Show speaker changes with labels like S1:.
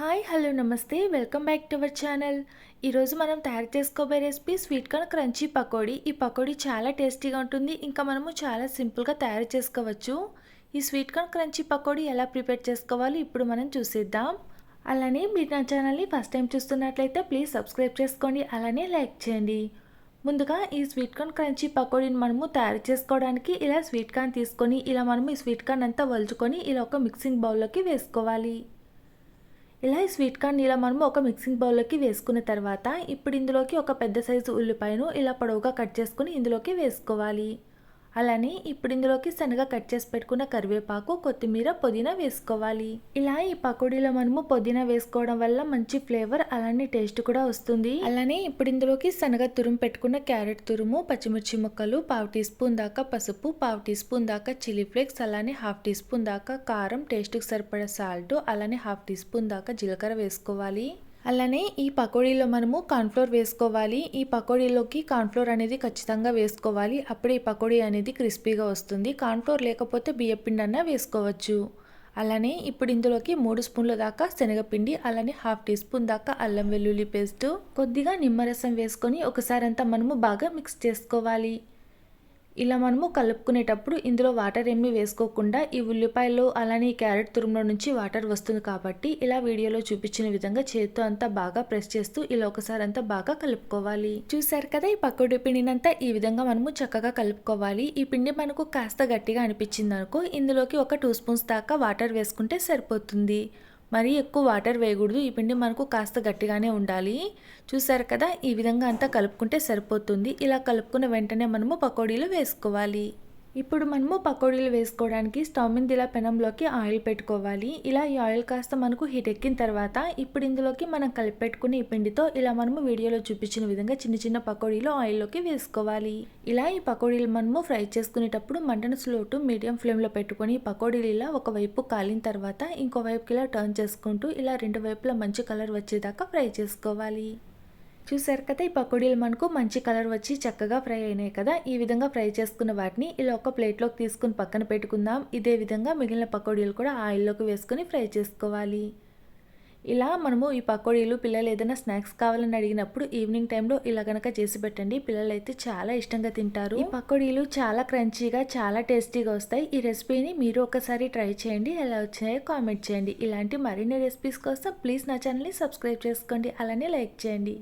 S1: Hi hello నమస్తే. Welcome back to our channel. ఈరోజు మనం తయారు చేసుకోబోయే recipe sweet corn crunchy pakodi. ఈ పకోడీ చాలా టేస్టీగా ఉంటుంది. ఇంకా మనము చాలా సింపుల్గా తయారు చేసుకోవచ్చు. ఈ స్వీట్ కార్న్ క్రంచీ పకోడీ ఎలా ప్రిపేర్ చేసుకోవాలో ఇప్పుడు మనం చూసేద్దాం. అలానే మీరు నా ఛానల్ని ఫస్ట్ టైం చూస్తున్నట్లయితే ప్లీజ్ సబ్స్క్రైబ్ చేసుకోండి. అలానే లైక్ చేయండి. ముందుగా ఈ స్వీట్ కార్న్ క్రంచీ పకోడీని మనము తయారు చేసుకోవడానికి ఇలా స్వీట్ కార్న్ తీసుకొని ఇలా మనము ఈ స్వీట్ కార్న్ అంతా వలుచుకొని ఇలా ఒక మిక్సింగ్ బౌల్లోకి వేసుకోవాలి. ఇలా ఈ స్వీట్ కార్న్ ఇలా మనము ఒక మిక్సింగ్ బౌల్లోకి వేసుకున్న తర్వాత ఇప్పుడు ఇందులోకి ఒక పెద్ద సైజు ఉల్లిపాయను ఇలా పొడవుగా కట్ చేసుకుని ఇందులోకి వేసుకోవాలి. అలానే ఇప్పుడు ఇందులోకి శనగ కట్ చేసి పెట్టుకున్న కరివేపాకు కొత్తిమీర పుదీనా వేసుకోవాలి. ఇలా ఈ పకోడీలో మనము పుదీనా వేసుకోవడం వల్ల మంచి ఫ్లేవర్ అలానే టేస్ట్ కూడా వస్తుంది. అలానే ఇప్పుడు ఇందులోకి శనగ తురుము పెట్టుకున్న క్యారెట్ తురుము పచ్చిమిర్చి ముక్కలు పావు టీ స్పూన్ దాకా పసుపు పావు టీ స్పూన్ దాకా చిల్లీ ఫ్లేక్స్ అలానే హాఫ్ టీ స్పూన్ దాకా కారం టేస్ట్కి సరిపడే సాల్ట్ అలానే హాఫ్ టీ స్పూన్ దాకా జీలకర్ర వేసుకోవాలి. అలానే ఈ పకోడీలో మనము కార్న్ఫ్లోర్ వేసుకోవాలి. ఈ పకోడీలోకి కార్న్ఫ్లోర్ అనేది ఖచ్చితంగా వేసుకోవాలి. అప్పుడే ఈ పకోడీ అనేది క్రిస్పీగా వస్తుంది. కార్న్ఫ్లోర్ లేకపోతే బియ్యపిండి అన్న వేసుకోవచ్చు. అలానే ఇప్పుడు ఇందులోకి మూడు స్పూన్ల దాకా శనగపిండి అలానే హాఫ్ టీ స్పూన్ దాకా అల్లం వెల్లుల్లి పేస్ట్ కొద్దిగా నిమ్మరసం వేసుకొని ఒకసారి అంతా మనము బాగా మిక్స్ చేసుకోవాలి. ఇలా మనము కలుపుకునేటప్పుడు ఇందులో వాటర్ ఏమీ వేసుకోకుండా ఈ ఉల్లిపాయలు అలానే క్యారెట్ తురుములో నుంచి వాటర్ వస్తుంది కాబట్టి ఇలా వీడియోలో చూపించిన విధంగా చేతితో అంతా బాగా ప్రెస్ చేస్తూ ఇలా ఒకసారి అంతా బాగా కలుపుకోవాలి. చూసారు కదా ఈ పకోడీ పిండినంతా? ఈ విధంగా మనము చక్కగా కలుపుకోవాలి. ఈ పిండి మనకు కాస్త గట్టిగా అనిపించింది అనుకో ఇందులోకి ఒక టూ స్పూన్స్ దాకా వాటర్ వేసుకుంటే సరిపోతుంది. మరీ ఎక్కువ వాటర్ వేయకూడదు. ఈ పిండి మనకు కాస్త గట్టిగానే ఉండాలి. చూసారు కదా? ఈ విధంగా అంతా కలుపుకుంటే సరిపోతుంది. ఇలా కలుపుకున్న వెంటనే మనము పకోడీలు వేసుకోవాలి. ఇప్పుడు మనము పకోడీలు వేసుకోవడానికి స్టవ్ మీద ఇలా పెనంలోకి ఆయిల్ పెట్టుకోవాలి. ఇలా ఈ ఆయిల్ కాస్త మనకు హీట్ ఎక్కిన తర్వాత ఇప్పుడు ఇందులోకి మనం కలిపెట్టుకుని ఈ పిండితో ఇలా మనము వీడియోలో చూపించిన విధంగా చిన్న చిన్న పకోడీలు ఆయిల్లోకి వేసుకోవాలి. ఇలా ఈ పకోడీలు మనము ఫ్రై చేసుకునేటప్పుడు మంటను స్లో టు మీడియం ఫ్లేమ్లో పెట్టుకొని పకోడీలు ఇలా ఒకవైపు కాలిన తర్వాత ఇంకోవైపుకి ఇలా టర్న్ చేసుకుంటూ ఇలా రెండు వైపులా మంచి కలర్ వచ్చేదాకా ఫ్రై చేసుకోవాలి. చూసారు కదా ఈ పకోడీలు మనకు మంచి కలర్ వచ్చి చక్కగా ఫ్రై అయినాయి కదా. ఈ విధంగా ఫ్రై చేసుకున్న వాటిని ఇలా ఒక ప్లేట్లోకి తీసుకుని పక్కన పెట్టుకుందాం. ఇదే విధంగా మిగిలిన పకోడీలు కూడా ఆయిల్లోకి వేసుకొని ఫ్రై చేసుకోవాలి. ఇలా మనము ఈ పకోడీలు పిల్లలు ఏదైనా స్నాక్స్ కావాలని అడిగినప్పుడు ఈవినింగ్ టైంలో ఇలా కనుక చేసి పెట్టండి. పిల్లలు అయితే చాలా ఇష్టంగా తింటారు. ఈ పకోడీలు చాలా క్రంచీగా చాలా టేస్టీగా వస్తాయి. ఈ రెసిపీని మీరు ఒకసారి ట్రై చేయండి. ఎలా వచ్చాయో కామెంట్ చేయండి. ఇలాంటి మరిన్ని రెసిపీస్ కోసం ప్లీజ్ నా ఛానల్ని సబ్స్క్రైబ్ చేసుకోండి. అలానే లైక్ చేయండి.